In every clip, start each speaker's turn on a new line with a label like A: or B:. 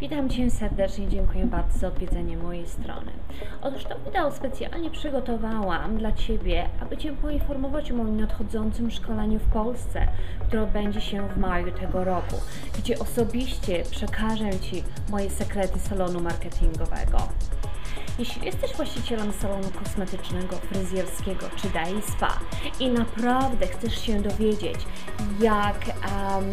A: Witam Cię serdecznie, dziękuję bardzo za odwiedzenie mojej strony. Otóż to wideo specjalnie przygotowałam dla Ciebie, aby Cię poinformować o moim nadchodzącym szkoleniu w Polsce, które odbędzie się w maju tego roku, gdzie osobiście przekażę Ci moje sekrety salonu marketingowego. Jeśli jesteś właścicielem salonu kosmetycznego, fryzjerskiego czy day spa i naprawdę chcesz się dowiedzieć, jak um,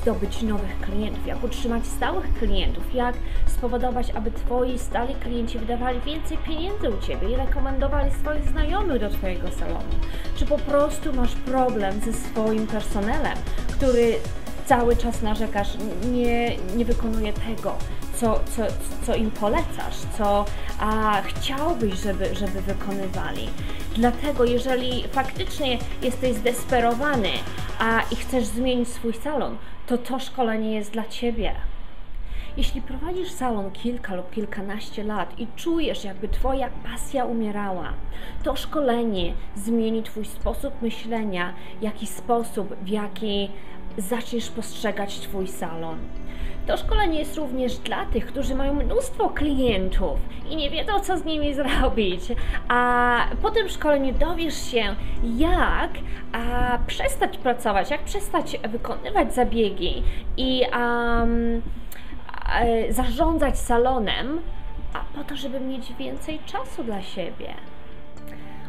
A: zdobyć nowych klientów, jak utrzymać stałych klientów, jak spowodować, aby Twoi stali klienci wydawali więcej pieniędzy u Ciebie i rekomendowali swoich znajomych do Twojego salonu, czy po prostu masz problem ze swoim personelem, który cały czas narzekasz, nie, nie wykonuje tego, co, co, co im polecasz, co a, chciałbyś, żeby, żeby wykonywali. Dlatego, jeżeli faktycznie jesteś zdesperowany a, i chcesz zmienić swój salon, to to szkolenie jest dla Ciebie. Jeśli prowadzisz salon kilka lub kilkanaście lat i czujesz, jakby Twoja pasja umierała, to szkolenie zmieni Twój sposób myślenia, jaki sposób, w jaki zaczniesz postrzegać Twój salon. To szkolenie jest również dla tych, którzy mają mnóstwo klientów i nie wiedzą, co z nimi zrobić. A po tym szkoleniu dowiesz się, jak a, przestać pracować, jak przestać wykonywać zabiegi i a, zarządzać salonem, a po to, żeby mieć więcej czasu dla siebie.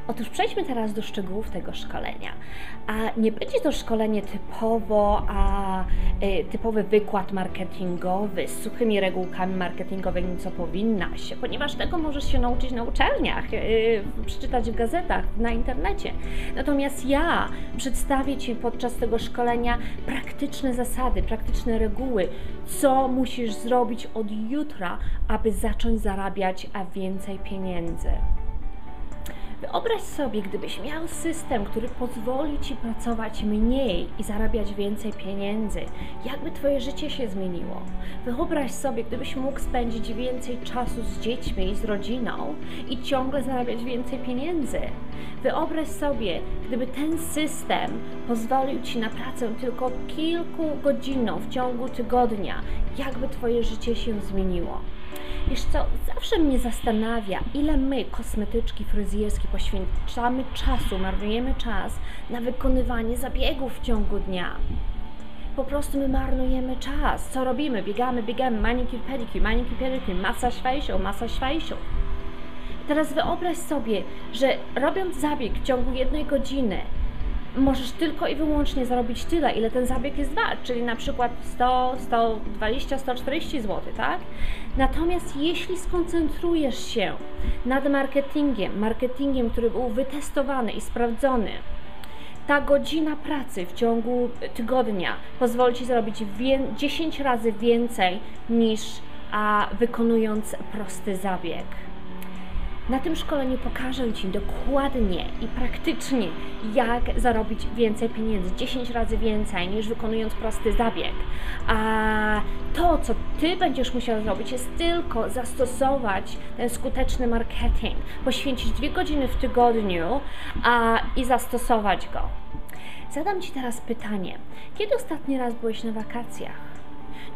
A: Otóż przejdźmy teraz do szczegółów tego szkolenia. A nie będzie to szkolenie typowo, a y, typowy wykład marketingowy z suchymi regułkami marketingowymi, co powinnaś, ponieważ tego możesz się nauczyć na uczelniach, y, przeczytać w gazetach, na internecie. Natomiast ja przedstawię Ci podczas tego szkolenia praktyczne zasady, praktyczne reguły, co musisz zrobić od jutra, aby zacząć zarabiać więcej pieniędzy. Wyobraź sobie, gdybyś miał system, który pozwoli Ci pracować mniej i zarabiać więcej pieniędzy, jakby Twoje życie się zmieniło. Wyobraź sobie, gdybyś mógł spędzić więcej czasu z dziećmi i z rodziną i ciągle zarabiać więcej pieniędzy. Wyobraź sobie, gdyby ten system pozwolił Ci na pracę tylko kilkugodzinną w ciągu tygodnia, jakby Twoje życie się zmieniło. Wiesz co, zawsze mnie zastanawia, ile my, kosmetyczki fryzjerskie, poświęcamy czasu, marnujemy czas na wykonywanie zabiegów w ciągu dnia. Po prostu my marnujemy czas. Co robimy? Biegamy, biegamy, manicure, pedicure, manicure, pedicure, masaż facial, masaż facial. Teraz wyobraź sobie, że robiąc zabieg w ciągu jednej godziny, możesz tylko i wyłącznie zarobić tyle, ile ten zabieg jest wart, czyli na przykład 100, 120, 140 zł, tak? Natomiast jeśli skoncentrujesz się nad marketingiem, marketingiem, który był wytestowany i sprawdzony, ta godzina pracy w ciągu tygodnia pozwoli Ci zrobić 10 razy więcej niż a, wykonując prosty zabieg. Na tym szkoleniu pokażę Ci dokładnie i praktycznie, jak zarobić więcej pieniędzy, 10 razy więcej niż wykonując prosty zabieg. A to, co Ty będziesz musiał zrobić, jest tylko zastosować ten skuteczny marketing, poświęcić dwie godziny w tygodniu a, i zastosować go. Zadam Ci teraz pytanie: kiedy ostatni raz byłeś na wakacjach?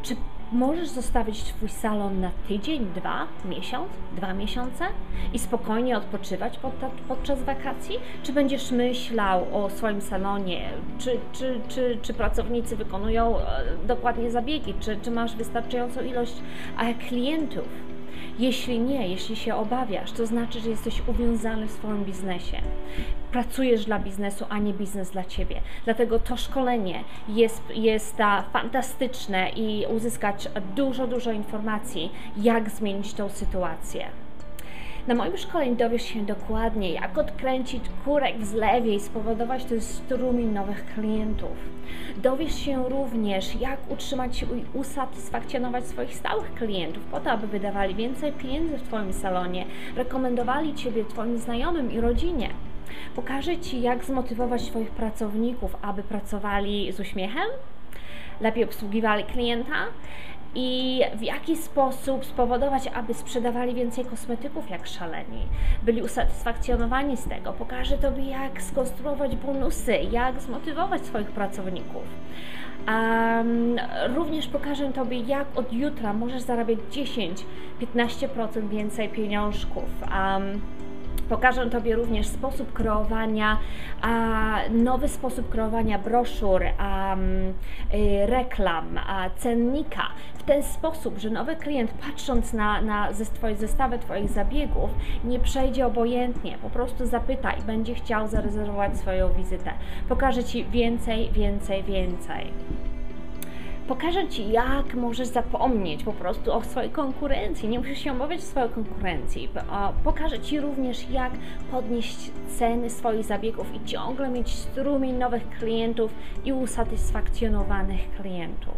A: Czy możesz zostawić Twój salon na tydzień, dwa, miesiąc, dwa miesiące i spokojnie odpoczywać podczas wakacji? Czy będziesz myślał o swoim salonie? Czy, czy, czy, czy pracownicy wykonują e, dokładnie zabiegi? Czy, czy masz wystarczającą ilość klientów? Jeśli nie, jeśli się obawiasz, to znaczy, że jesteś uwiązany w swoim biznesie. Pracujesz dla biznesu, a nie biznes dla ciebie. Dlatego to szkolenie jest, jest fantastyczne i uzyskać dużo, dużo informacji, jak zmienić tą sytuację. Na moim szkoleniu dowiesz się dokładnie, jak odkręcić kurek w zlewie i spowodować ten strumień nowych klientów. Dowiesz się również, jak utrzymać i usatysfakcjonować swoich stałych klientów, po to, aby wydawali więcej pieniędzy w Twoim salonie, rekomendowali Ciebie Twoim znajomym i rodzinie. Pokażę Ci, jak zmotywować Twoich pracowników, aby pracowali z uśmiechem, lepiej obsługiwali klienta i w jaki sposób spowodować, aby sprzedawali więcej kosmetyków jak szaleni, byli usatysfakcjonowani z tego. Pokażę Tobie, jak skonstruować bonusy, jak zmotywować swoich pracowników. Um, również pokażę Tobie, jak od jutra możesz zarabiać 10-15% więcej pieniążków. Um, Pokażę Tobie również sposób kreowania, nowy sposób kreowania broszur, a, y, reklam, cennika. W ten sposób, że nowy klient patrząc na, na zestawę Twoich zabiegów nie przejdzie obojętnie, po prostu zapyta i będzie chciał zarezerwować swoją wizytę. Pokażę Ci więcej, więcej, więcej pokażę Ci, jak możesz zapomnieć po prostu o swojej konkurencji. Nie musisz się obawiać swojej konkurencji. Pokażę Ci również, jak podnieść ceny swoich zabiegów i ciągle mieć strumień nowych klientów i usatysfakcjonowanych klientów.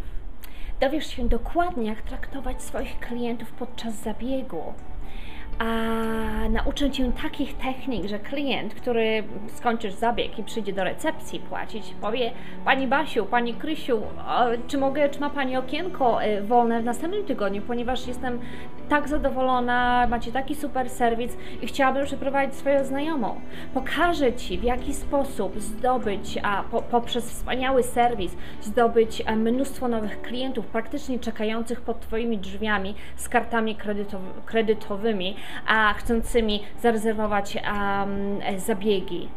A: Dowiesz się dokładnie, jak traktować swoich klientów podczas zabiegu a nauczę Cię takich technik, że klient, który skończysz zabieg i przyjdzie do recepcji płacić, powie Pani Basiu, Pani Krysiu, czy mogę, czy ma Pani okienko y, wolne w następnym tygodniu, ponieważ jestem tak zadowolona, macie taki super serwis i chciałabym przeprowadzić swoją znajomą. Pokażę Ci, w jaki sposób zdobyć, a po, poprzez wspaniały serwis, zdobyć e, mnóstwo nowych klientów, praktycznie czekających pod Twoimi drzwiami z kartami kredytowymi, a chcącymi zarezerwować um, zabiegi.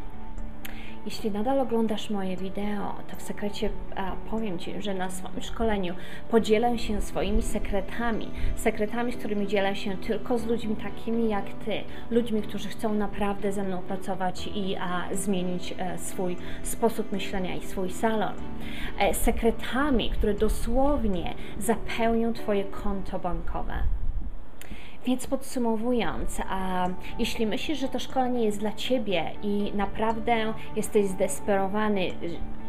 A: Jeśli nadal oglądasz moje wideo, to w sekrecie a, powiem Ci, że na swoim szkoleniu podzielę się swoimi sekretami, sekretami, z którymi dzielę się tylko z ludźmi takimi jak Ty, ludźmi, którzy chcą naprawdę ze mną pracować i a, zmienić e, swój sposób myślenia i swój salon. E, sekretami, które dosłownie zapełnią Twoje konto bankowe. Więc podsumowując, a jeśli myślisz, że to szkolenie jest dla Ciebie i naprawdę jesteś zdesperowany,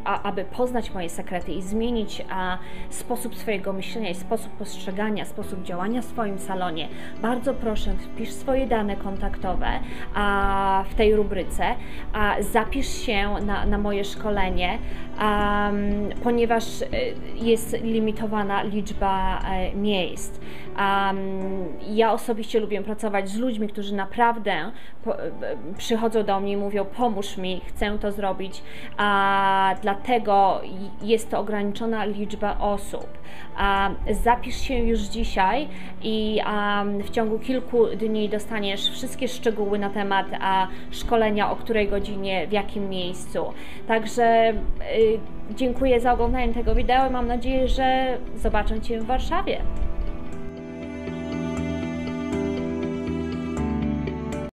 A: a, aby poznać moje sekrety i zmienić a, sposób swojego myślenia i sposób postrzegania, sposób działania w swoim salonie, bardzo proszę, wpisz swoje dane kontaktowe a, w tej rubryce, a, zapisz się na, na moje szkolenie, a, ponieważ y, jest limitowana liczba a, e, miejsc. ja osobiście lubię pracować z ludźmi, którzy naprawdę po, e, przychodzą do mnie i mówią: Pomóż mi, chcę to zrobić. A, dla dlatego jest to ograniczona liczba osób. Zapisz się już dzisiaj i w ciągu kilku dni dostaniesz wszystkie szczegóły na temat szkolenia, o której godzinie, w jakim miejscu. Także y, dziękuję za oglądanie tego wideo i mam nadzieję, że zobaczę Cię w Warszawie.